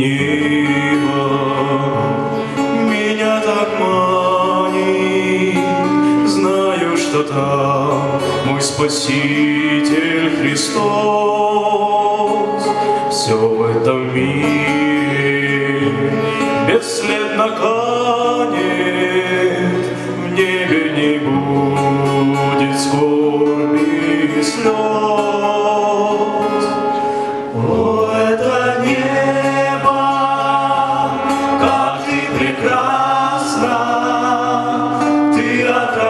небо меня так манит, знаю, что там мой Спаситель Христос. Все в этом мире бесследно как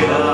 show.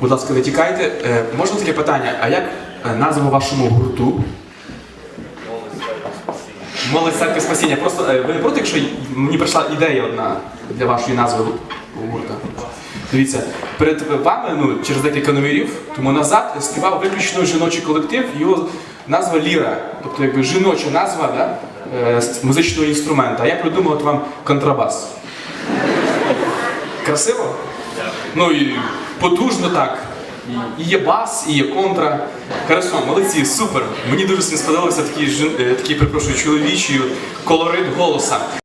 Будь ласка, не тікайте. Е, можна таке питання, а як е, назву вашому гурту? Молодь церкви спасіння. Просто е, ви не проти, якщо мені прийшла ідея одна для вашої назви гурта. Дивіться, перед вами ну, через декілька номерів, тому назад співав виключно жіночий колектив, його назва Ліра, тобто якби жіноча назва да, музичного інструмента. А я придумав от вам контрабас. Красиво? Ну і потужно так. І є бас, і є контра. Хорошо, молодці, супер. Мені дуже сподобався такий жін... такий, перепрошую, чоловічий колорит голоса.